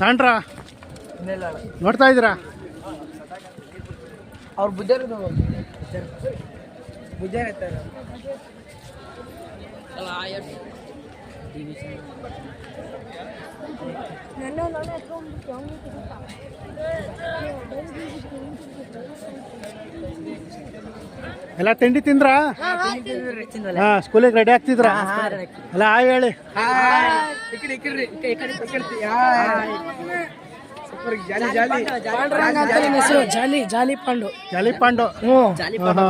ತಾಂಡ್ರಾ ನೋಡ್ತಾ ಇದ್ದೀರಾ? ಅವ್ರು ಬುದ್ಧಾರ ಬುದ್ಧಾರ ಇರ್ತಾರೆ ಎಲ್ಲ ತಿಂಡಿ ತಿಂದ್ರಾ? ಹಾ ಸ್ಕೂಲಿಗೆ ರೆಡಿ ಆಗ್ತಿದ್ರಾ? ಎಲ್ಲ ಹಾಯ್ ಹೇಳಿ. ಹೆಸರು. ಜಾಲಿ ಜಾಲಿ ಪಾಂಡು. ಜಾಲಿ ಪಾಂಡು.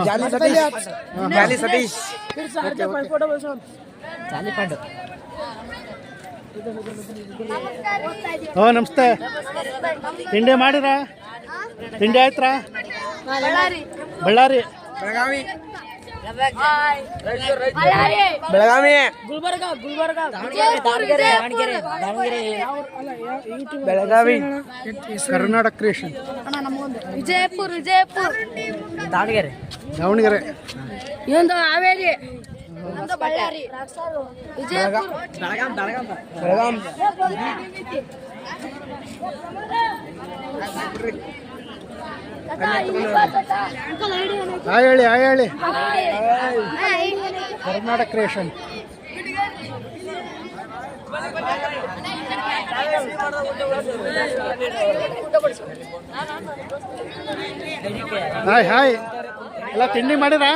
ಜಾಲಿ ಸತೀಶ್. ಜಾಲಿ ಪಾಂಡು. ಓ ನಮಸ್ತೆ. ತಿಂಡಿ ಮಾಡಿರ? ತಿಂಡಿ ಆಯ್ತ್ರಾ? ಬಳ್ಳಾರಿ. ಬೆಳಗಾವಿ. ಬೆಳಗಾವಿ. ಗುಲ್ಬರ್ಗ ಗುಲ್ಬರ್ಗ. ದಾವಣಗೆರೆ ದಾವಣಗೆರೆ ದಾವಣಗೆರೆ ಬೆಳಗಾವಿ. ಕರ್ನಾಟಕ ಕ್ರಿಯೇಷನ್. ವಿಜಯಪುರ ವಿಜಯಪುರ. ದಾವಣಗೆರೆ. ದಾವಣಗೆರೆ. ಇನ್ನೊಂದು ಹಾವೇರಿ. ಬಳ್ಳಾರಿ. ವಿಜಯಪುರ. ಬೆಳಗಾಂ ಆ ಹೇಳಿ ಆ ಹೇಳಿ. Karnataka creation hi hi. ಎಲ್ಲ ತಿಂಡಿ ಮಾಡಿರಾ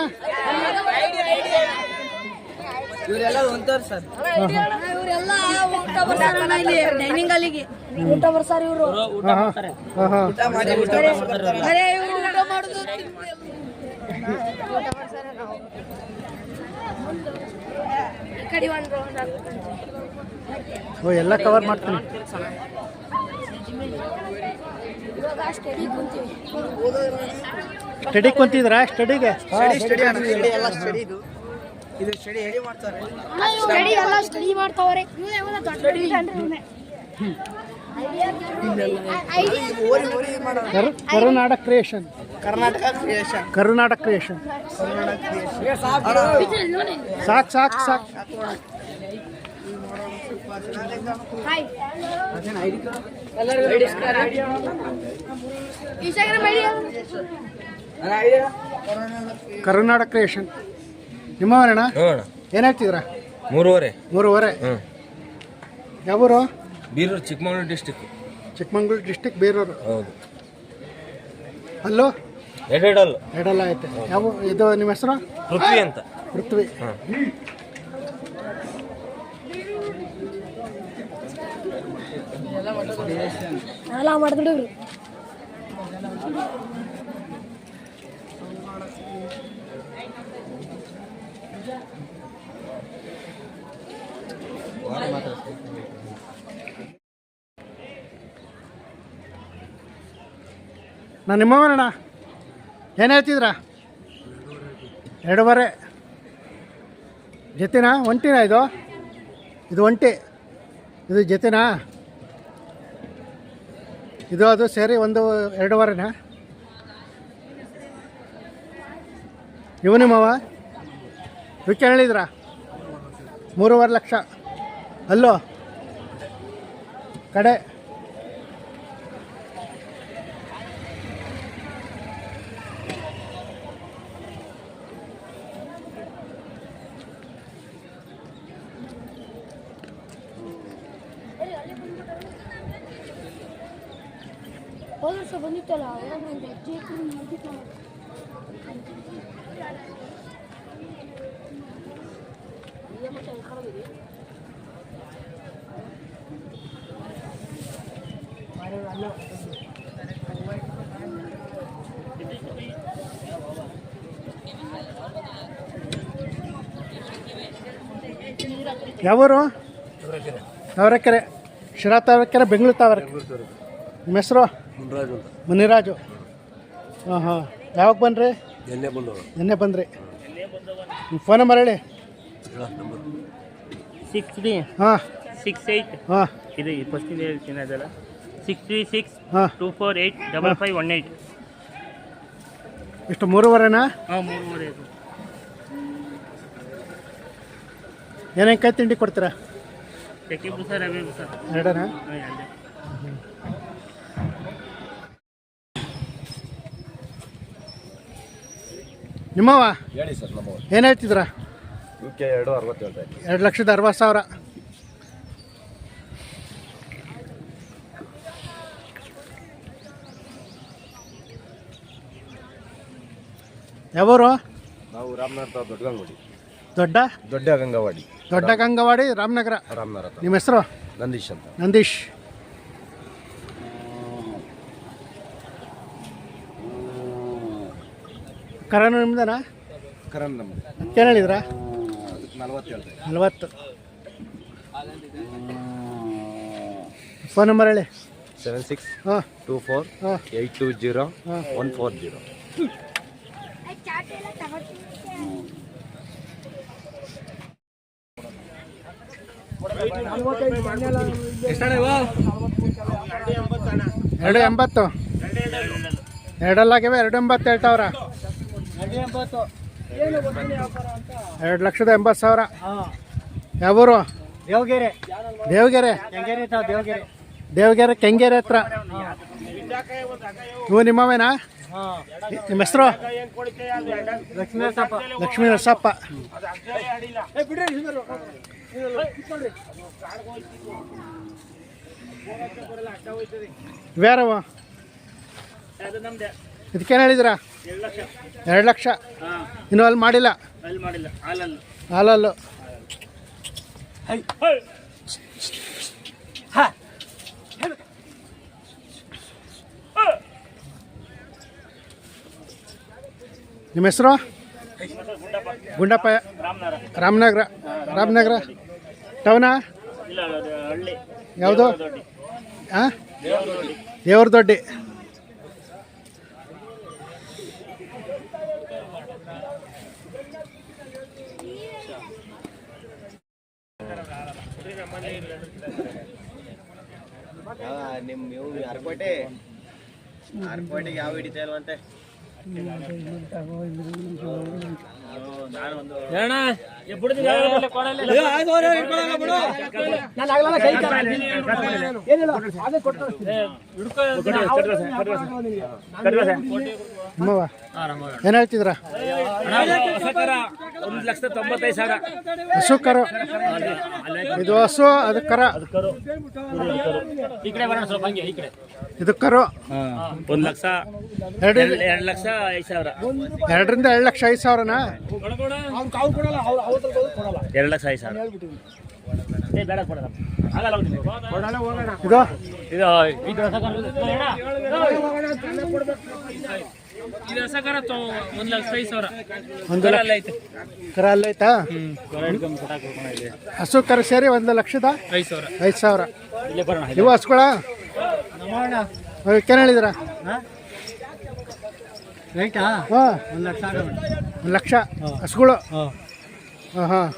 ಇವರೆಲ್ಲ ಒಂತವ್ರು ಸರ್. ಇವರೆಲ್ಲ ಊಟ ಬರ್ತಾರಣ್ಣ ಇಲ್ಲಿ ಡೈನಿಂಗ್ ಅಲ್ಲಿಗೆ ಊಟ ಬರ್ಸಾರ ಇವರು ಊಟ ಮಾಡಿ ಊಟ ಮಾಡ್ತಾರೆ ಅರೆ ಇವರು ಊಟ ಮಾಡುದು ಈ ಕಡೆ ಒಂದು round ಹಾಕ್ತಾರೆ. ಓ ಎಲ್ಲ ಕವರ್ ಮಾಡ್ತೀನಿ. ಸ್ಟಡಿ ಕುಂತೀವಿ ಸ್ಟಡಿ ಕುಂತಿದ್ರಾ ಸ್ಟಡಿಗೆ ಸ್ಟಡಿ ಸ್ಟಡಿ ಅಣ್ಣ. ಸ್ಟಡಿ ಎಲ್ಲ ಸ್ಟಡಿ ಇದು. ಇದು ಸ್ಟಡಿ ಹೇಳಿ ಮಾಡ್ತಾರೆ? ಸ್ಟಡಿ ಎಲ್ಲ ಸ್ಟಡಿ ಮಾಡ್ತಾವ್ರೆ. ಓರಿ ಓರಿ ಮಾಡೋದು? ಕರ್ Karnataka creation. Karnataka creation. Karnataka creation. Karnataka creation. ಸಾಕು. ಸಾಕು ಸಾಕು hi Instagram ID Karnataka creation. ನಿಮ್ಮವರಣ್ಣ ಏನಾಗ್ತಿದ್ರಾ ಏನು ಮೂರುವರೆ. ಮೂರುವರೆ. ಹ್ಞೂ ಯಾವೂರು? Birur Chikkamagaluru district Chikmagalur district Birur. ಹೌದು. ಅಲ್ಲೋ? ಎಡೆಡಲ್ ಎಡಲ್ಲ ಐತೆ. ಯಾವ ಇದು ನಿಮ್ಮ ಹೆಸರು? ಪೃಥ್ವಿ ಅಂತ. ಪೃಥ್ವಿ. ಹಾಂ ಎಲ್ಲ ಮಾಡಿದ್ರು ನಾನು ನಿಮ್ಮವರಣ್ಣ ಏನು ಹೇಳ್ತಿದ್ರಾ? ಎರಡೂವರೆ. ಜೊತೆನಾ? ಒಂಟಿನಾ ಇದು? ಇದು ಒಂಟಿ. ಇದು ಜೊತೆನಾ? ಇದು ಅದು ಸೇರಿ ಒಂದು ಎರಡೂವರೆನಾ? ಇವು ನಿಮ್ಮವ ಇವಕ್ಕೆ ಹೇಳಿದ್ರಾ? ಮೂರುವರೆ ಲಕ್ಷ. ಅಲ್ಲೋ? ಕಡೆ. ಹೋದ ವರ್ಷ ಬಂದಿತ್ತಲ್ಲ ಯಾವೂರು? ತಾವರೆಕೆರೆ ಶಿರಾ ತಾವರೆಕೆರೆ ಬೆಂಗಳೂರು ತಾವರೆಕೆರೆ ನಿಮ್ಮ ಹೆಸರು? ಮುನಿರಾಜು. ಹಾಂ ಹಾಂ. ಯಾವಾಗ ಬನ್ರಿ? ಎಣ್ಣೆ ಬಂದವರು ನಿನ್ನೆ ಬಂದ್ರಿ. ನಿಮ್ಮ ಫೋನ್ ನಂಬರ್ ಹೇಳಿ. ಸಿಕ್ಸ್ ತ್ರೀ ಹಾಂ. Six eight. ಹಾಂ. ಇದು ಫಸ್ಟ್ ಹೇಳ್ತೀನಿ ಅದಲ್ಲ. ಸಿಕ್ಸ್ ತ್ರೀ ಸಿಕ್ಸ್ ಹಾಂ. Two four eight double five one eight. ಎಷ್ಟು ಮೂರುವರೆನಾ? ಹಾಂ ಮೂರು ಮೂರು ಇದು ಏನೇನು ಕೈ ತಿಂಡಿ ಕೊಡ್ತೀರಾ? ಚಕ್ಕೆ ಬುಸ ರವೆ ಬುಸ. ಎರಡನಾ? ಹಾಂ ಎರಡೇ. ನಿಮ್ಮವ ಹೇಳಿ ಸರ್ ನಮ್ಮ ಏನು ಹೇಳ್ತಿದ್ರ? ಇವಕ್ಕೆ ಎರಡು ಅರವತ್ತು ಹೇಳ್ತಾ ಇದ್ದೀನಿ. ಎರಡು ಲಕ್ಷದ ಅರವತ್ತು ಸಾವಿರ. ಯಾವೂರು? ನಾವು ರಾಮನಗರ ದೊಡ್ಡ ಗಂಗೋಡಿ ದೊಡ್ಡ? ದೊಡ್ಡ ಗಂಗವಾಡಿ. ದೊಡ್ಡ ಗಂಗವಾಡಿ ರಾಮನಗರ. ರಾಮನಗರ. ನಿಮ್ಮ ಹೆಸರು? ನಂದೀಶ್ ಅಂತ. ನಂದೀಶ್. ಕರನು ನಿಮ್ದನಾ? ಕರನ್ ನಮ್ದು. ಏನು ಹೇಳಿದ್ರಾ? ನಲ್ವತ್ತು ಫೋನ್ ನಂಬರ್ ಹೇಳಿ. ಸೆವೆನ್ ಸಿಕ್ಸ್ ಹಾಂ. ಟೂ ಫೋರ್ ಹಾಂ. ಏಯ್ಟ್ ಟು ಜೀರೋ ಹಾಂ. ಒನ್ ಫೋರ್ ಜೀರೋ ಎರಡು ಎಂಬತ್ತು. ಎರಡಲ್ಲಾಗ್ಯವ ಎರಡು ಎಂಬತ್ತು ಹೇಳ್ತಾವ್ರ? ಎರಡು ಲಕ್ಷದ ಎಂಬತ್ತು ಸಾವಿರ. ಯಾವೂರು? ದೇವಗೆರೆ. ದೇವಗೆರೆ. ಕೆಂಗೇರಿ ದೇವಗೆರೆ. ದೇವಗೆರೆ ಕೆಂಗೇರಿ ಹತ್ರ. ಇವು ನಿಮ್ಮವೇನಾ? ನಿಮ್ಮ ಹೆಸರು? ಲಕ್ಷ್ಮೀ ನರಸಪ್ಪ. ಲಕ್ಷ್ಮೀ ನರಸಪ್ಪ. ಇವ್ಯಾರವ ಇದಕ್ಕೇನು ಹೇಳಿದಿರ? ಎರಡು ಲಕ್ಷ. ಇನ್ನು ಅಲ್ಲಿ ಮಾಡಿಲ್ಲ? ಹಾಲಲ್ಲಿ. ನಿಮ್ಮ ಹೆಸರು? ಗುಂಡಪ್ಪ. ರಾಮನಗರ. ರಾಮನಗರ. ಟೌನಾ? ಯಾವುದು? ಹಾಂ ದೇವ್ರ ದೊಡ್ಡಿ ನಿಮ್ಮ ಇವು ಅರ್ಕೋಟೆ. ಅರ್ಕೋಟೆಗೆ ಯಾವ ಹಿಡಿತಾ ಇಲ್ವಂತೆ? ಏನು ಹೇಳ್ತಿದ್ರ ಒಂದು ಲಕ್ಷದ ತೊಂಬತ್ತೈದು ಸಾವಿರ. ಹಸು ಕರು. ಇದು ಹಸು ಅದು ಕರ. ಈ ಕಡೆ ಬರೋಣ ಸ್ವಲ್ಪ ಹಂಗೆ ಈ ಕಡೆ. ಇದು ಕರು. ಒಂದು ಲಕ್ಷ ಎರಡು ಎರಡು ಲಕ್ಷ ಐದು ಸಾವಿರ. ಎರಡರಿಂದ ಎರಡು ಲಕ್ಷ ಐದು ಸಾವಿರನಾ? ಎರಡು ಲಕ್ಷ ಐದು ಸಾವಿರ. ಏ ಬೇಡ ಕೊಡೋಣ. ಇದು? ಇದು ಇದು ಹೊಸಕರ ಒಂದು ಲಕ್ಷ ಐದು ಸಾವಿರ ಒಂದು ಲಕ್ಷ ಐತೆ? ಕರ ಹಸು ಕರೆ ಸೇರಿ ಒಂದು ಲಕ್ಷದ? ಐದು ಸಾವಿರ. ಐದು ಇವು ಹಸುಗಳ? ಏನು ಹೇಳಿದಿರ? ರೈಟಾ? ಹಾಂ. ಒಂದು ಲಕ್ಷ ಒಂದು ಲಕ್ಷ. ಹಸುಗಳು? ಹಾಂ. ಹಾಂ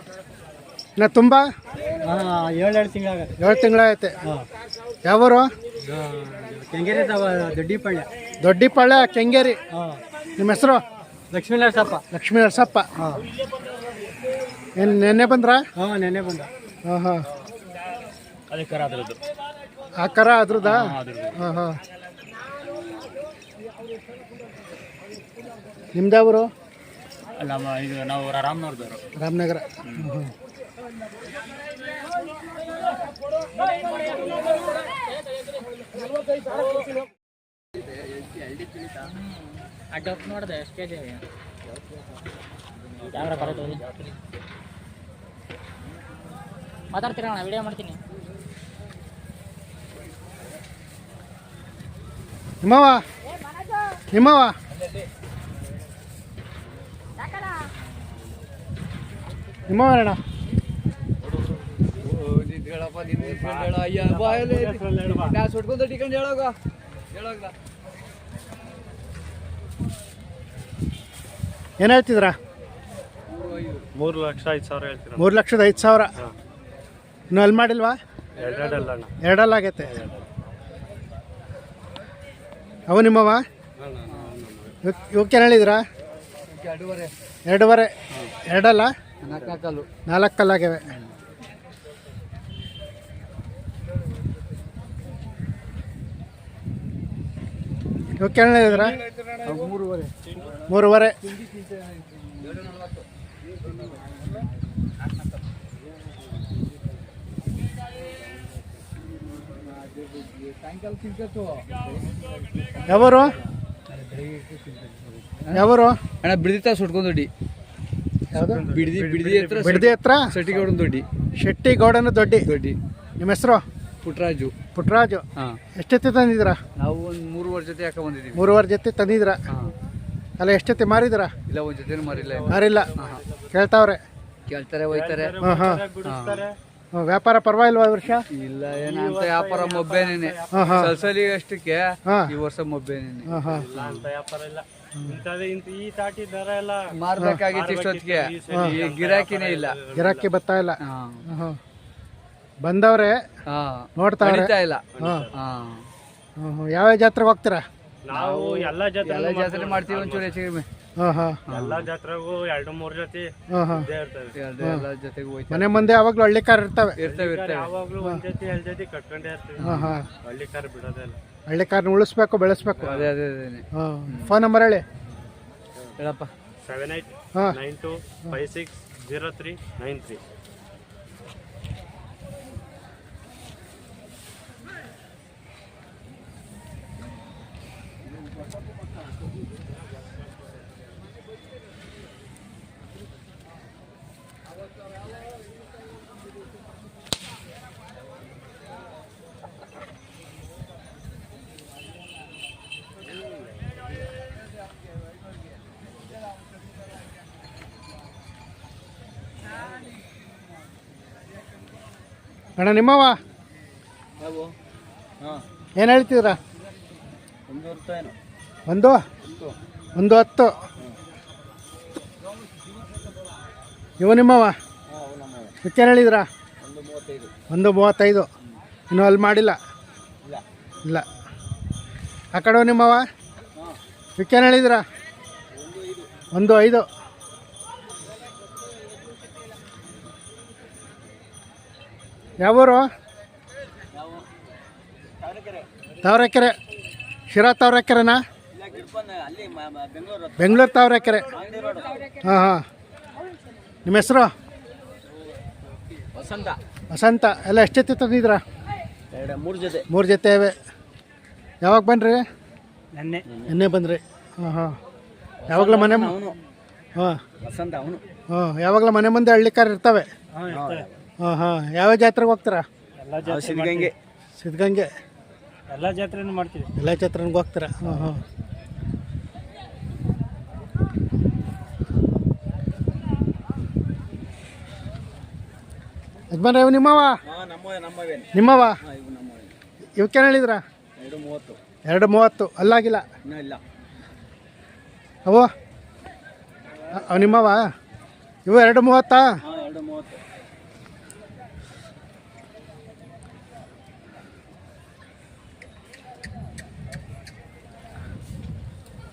ನಾ ತುಂಬ? ಹಾಂ ಏಳು ತಿಂಗಳ ತಿಂಗಳಾಗತ್ತೆ ಏಳು ಯಾವೂರು? ಕೆಂಗೇರಿ ದೊಡ್ಡಿಪಳ್ಳ? ದೊಡ್ಡಿಪಳ್ಳ ಕೆಂಗೇರಿ. ಹಾಂ. ನಿಮ್ಮ ಹೆಸರು? ಲಕ್ಷ್ಮೀ ನರಸಪ್ಪ. ಲಕ್ಷ್ಮೀ ನರಸಪ್ಪ. ಹಾಂ. ಏನು ನೆನ್ನೆ ಬಂದ್ರಾ? ಹಾಂ ನೆನ್ನೆ ಬಂದ. ಹಾಂ ಹಾಂ. ಅದಕ್ಕೆ ಕರ ಅದ್ರದ್ದು ಆ ಕರ ಅದ್ರದ್ದಾ ಹಾಂ ಹಾಂ ನಿಮ್ದು ಯಾವರು? ನಮ್ಮ ಇದು ನಾವು ರಾಮನವ್ರದವರು. ರಾಮನಗರ. ಅಡ್ಡ ನೋಡಿದೆ ಎಷ್ಟು ಕೆ ಜಿ ಕ್ಯಾಮ್ರಾ ಬರೋದು ಮಾತಾಡ್ತೀರಾ ಅಣ್ಣ ವಿಡಿಯೋ ಮಾಡ್ತೀನಿ ನಿಮ್ಮವ ನಿಮ್ಮವ ನಿಮ್ಮವ ಅಣ್ಣ? ಹೇಳಪ್ಪ ನಿನ್ನ ಹೇಳ ಅಯ್ಯ ಬಾಯಲ್ಲಿ ನಾ ಸುಟ್ಕೊಂತ ಟಿಕೊಂಡು ಹೇಳೋಗ. ಹೇಳೋಗ. ಏನು ಹೇಳ್ತಿದ್ರಾ? ಮೂರು ಲಕ್ಷ ಐದು ಸಾವಿರ ಹೇಳ್ತೀರ? ಮೂರು ಲಕ್ಷದ ಐದು ಸಾವಿರ. ಇನ್ನು ಅಲ್ಲಿ ಮಾಡಿಲ್ವಾ? ಎರಡಲ್ಲ ಆಗೈತೆ ಅವು ನಿಮ್ಮವ? ಇವಕ್ಕೇನು ಹೇಳಿದ್ರಾ? ಎರಡೂವರೆ. ಎರಡೂವರೆ. ಎರಡಲ್ಲ? ನಾಲ್ಕು ನಾಲ್ಕಲ್ಲಾಗ್ಯವೆ ಏಳು ಹೇಳಿದ್ರ ಮೂರುವರೆ. ಮೂರುವರೆ. ಯಾವರು? ಯಾವರು? ಅಣ್ಣ ಬಿಡ್ದಿತ್ತ ಸುಟ್ಕೊಂಡ್ ದೊಡ್ಡಿ. ಬಿಡ್ದಿ ಬಿಡ್ದಿ ಹತ್ರ ಬಿಡದಿ ಹತ್ರ? ಶೆಟ್ಟಿಗೌಡನ ದೊಡ್ಡಿ. ಶೆಟ್ಟಿಗೌಡನ ದೊಡ್ಡಿ. ದೊಡ್ಡಿ. ನಿಮ್ಮ ಹೆಸರು? ಪುಟ್ರಾಜು. ಪುಟ್ರಾಜು. ಹಾ. ತಂದಿದ್ರ ತಂದಿದ್ದೀರಾ? ನಾವು ಒಂದು ಮೂರುವರೆ ವರ್ಷ ಜೊತೆ ಯಾಕ ಬಂದಿದೀವಿ ಮೂರುವರೆ ಜೊತೆ ತಂದಿದ್ರ ಅಲ್ಲ ಎಷ್ಟೊತ್ತೆ ಮಾರಿದ್ರ ಇಲ್ಲ ಒಂದ್ ಜೊತೆ ಮಾರಿಲ್ಲ ಮಾರಿಲ್ಲ. ಕೇಳ್ತಾವ್ರೆ. ಕೇಳ್ತಾರೆ ಹೋಯ್ತಾರೆ ಹಾಂ ಹಾಂ. ವ್ಯಾಪಾರ ಪರವಾಗಿಲ್ವಾ ಈ ವರ್ಷ? ಇಲ್ಲ ಏನಂತ ವ್ಯಾಪಾರ ಮೊಬ್ಬೇನೇನೆ ಸಲ್ಸಲಿ ಅಷ್ಟಕ್ಕೆ ಈ ವರ್ಷ ಮೊಬ್ಬೇನೇನೆ ಹಾಂ ಹಾಂ. ಈ ತಾಟಿ ದರ ಎಲ್ಲ ಮಾರ್ಬೇಕಾಗಿತ್ತು ಇಷ್ಟೊತ್ತಿಗೆ. ಈ ಗಿರಾಕಿನೇ ಇಲ್ಲ. ಗಿರಾಕಿ ಬರ್ತಾ ಇಲ್ಲ. ಹಾಂ. ಬಂದವ್ರೆ ಹಾ ನೋಡ್ತಾವ್ರೆ ನಡೀತಾ ಇಲ್ಲ. ಹಾಂ. ಹಾ. ಹಾಂ ಯಾವ ಜಾತ್ರೆಗೆ ಹೋಗ್ತೀರಾ? ನಾವು ಎಲ್ಲಾ ಜಾತ್ರೆ ಎಲ್ಲ ಜಾತ್ರೆ ಮಾಡ್ತೀವಿ. ಒಂಚೂರು ಹೆಚ್ಚು ಕಡಿಮೆ ಹಾಂ ಹಾಂ. ಎಲ್ಲಾ ಜಾತ್ರೆಗೂ ಎರಡು ಮೂರು ಜೊತೆ ಹಾಂ ಹಾಂ. ಇದ್ದೇ ಇರ್ತವೆ. ಎಲ್ಲ ಎಲ್ಲ ಜೊತೆಗೆ ಹೋಯ್ತಾರೆ. ಮನೆ ಮುಂದೆ ಯಾವಾಗಲೂ ಹಳ್ಳಿ ಕಾರ್ ಇರ್ತವೆ ಇರ್ತವೆ ಇರ್ತವೆ. ಯಾವಾಗ್ಲೂ ಒಂದ್ ಜೊತೆ ಎರಡ್ ಜೊತೆ ಕಟ್ಕೊಂಡೇ ಇರ್ತೀವಿ. ಹಾಂ ಹಾಂ. ಹಳ್ಳಿ ಕಾರ್ ಬಿಡೋದಿಲ್ಲ ಹಳ್ಳಿ ಕಾರ್ನ ಉಳಿಸ್ಬೇಕು ಬೆಳೆಸ್ಬೇಕು. ಅದೇ ಅದೇ ಅದೇನೆ ಹಾಂ. ಫೋನ್ ನಂಬರ್ ಹೇಳಿ. ಹೇಳಪ್ಪ. ಸೆವೆನ್ ಏಟ್ ಹಾಂ. Nine two five six zero three nine three. ಅಣ್ಣ ನಿಮ್ಮವ ಏನು ಹೇಳ್ತಿದ್ರ? ಒಂದು ಒಂದು? ಹತ್ತು. ಇವ ನಿಮ್ಮವ ಏನು ಹೇಳಿದ್ರ? ಒಂದು ಮೂವತ್ತೈದು. ಇನ್ನೂ ಅಲ್ಲಿ ಮಾಡಿಲ್ಲ? ಇಲ್ಲ. ಆ ಕಡೆ ನಿಮ್ಮವ ಏನು ಹೇಳಿದ್ರ? ಒಂದು ಐದು. ಯಾವೂರು? ತಾವರೆಕೆರೆ. ಶಿರಾ ತಾವರೆಕೆರೆನಾ? ಬೆಂಗಳೂರು ತಾವರೆಕೆರೆ. ಹಾಂ ಹಾಂ. ನಿಮ್ಮ ಹೆಸರು? ವಸಂತ. ವಸಂತ. ಎಲ್ಲ ಎಷ್ಟು ಜೊತೆ ತಂದಿದ್ರಾ ಎರಡು ಮೂರು ಜೊತೆ. ಮೂರು ಜೊತೆ ಇವೆ. ಯಾವಾಗ ಬನ್ನಿರಿ ನೆನ್ನೆ. ನೆನ್ನೆ ಬಂದ್ರಿ. ಹಾಂ ಹಾಂ. ಯಾವಾಗಲೂ ಮನೆ ಅವನು. ಹಾಂ. ವಸಂತ ಅವನು. ಹಾಂ ಯಾವಾಗಲೂ ಮನೆ ಮುಂದೆ ಹಳ್ಳಿಕಾರ ಇರ್ತವೆ. ಹಾಂ ಹಾಂ. ಯಾವ ಜಾತ್ರೆಗೆ ಹೋಗ್ತೀರಾ? ಎಲ್ಲಾ ಜಾತ್ರೆ ಸಿದ್ಧಗಂಗೆ. ಸಿದ್ಧಗಂಗೆ. ಎಲ್ಲ ಜಾತ್ರೆನೂ ಮಾಡ್ತೀವಿ. ಎಲ್ಲ ಜಾತ್ರೆಗೆ ಹೋಗ್ತಾರ? ಹಾಂ ಹಾಂ. ಯಜಮಾನ್ರ ಇವು ನಿಮ್ಮವ? ನಿಮ್ಮವ? ಇವಕ್ಕೆ ಇವಕ್ಕೇನು ಹೇಳಿದ್ರ? ಎರಡು ಮೂವತ್ತು. ಎರಡು ಮೂವತ್ತು. ಅಲ್ಲಾಗಿಲ್ಲ? ಇಲ್ಲ. ಅವು ಅವ ಅವು ನಿಮ್ಮವ? ಇವು ಎರಡು ಮೂವತ್ತು?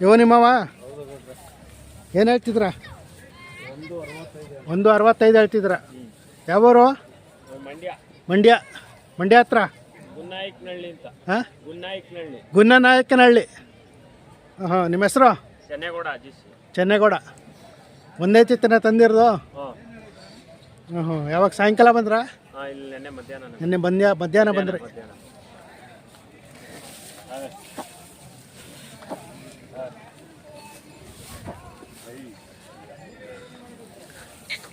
ಇವು ನಿಮ್ಮವ ಏನು ಹೇಳ್ತಿದ್ರ? ಒಂದು ಅರವತ್ತೈದು ಹೇಳ್ತಿದ್ರ. ಯಾವೂರು? ಮಂಡ್ಯ. ಮಂಡ್ಯ ಮಂಡ್ಯ ಹತ್ರ ಹಾಂ? ಗುನ್ನನಾಯಕನಹಳ್ಳಿ. ಹಾಂ ನಿಮ್ಮ ಹೆಸರು? ಚೆನ್ನೇಗೌಡ ಒಂದೇ ಚಿತ್ತನ ತಂದಿರೋದು? ಹ್ಞೂ ಹ್ಞೂ ಯಾವಾಗ ಸಾಯಂಕಾಲ ಬಂದ್ರಾ? ನಿನ್ನೆ ಮಧ್ಯಾಹ್ನ ನಿನ್ನೆ ಬಂದ್ಯಾ ಮಧ್ಯಾಹ್ನ ಬಂದ್ರಿ.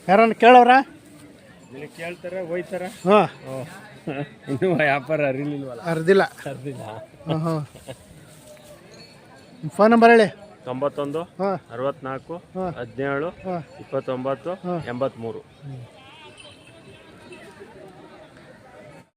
ಯಾರನ್ನ ಕೇಳವ್ರ? ಇಲ್ಲಿ ಕೇಳ್ತಾರೆ ಹೋಯ್ತಾರೆ. ಹಾಂ. ಇನ್ನೂ ವ್ಯಾಪಾರ ಅರಿಲಿಲ್ವಲ್ಲ? ಅರ್ದಿಲ್ಲ. ಅರ್ದಿಲ್ಲ. ಹಾಂ ಹಾಂ. ಫೋನ್ ನಂಬರ್ ಹೇಳಿ. ತೊಂಬತ್ತೊಂದು ಹಾಂ. ಅರವತ್ನಾಲ್ಕು ಹಾಂ. ಹದಿನೇಳು ಹಾಂ. ಇಪ್ಪತ್ತೊಂಬತ್ತು ಹಾಂ. ಎಂಬತ್ಮೂರು. ಹ್ಞೂ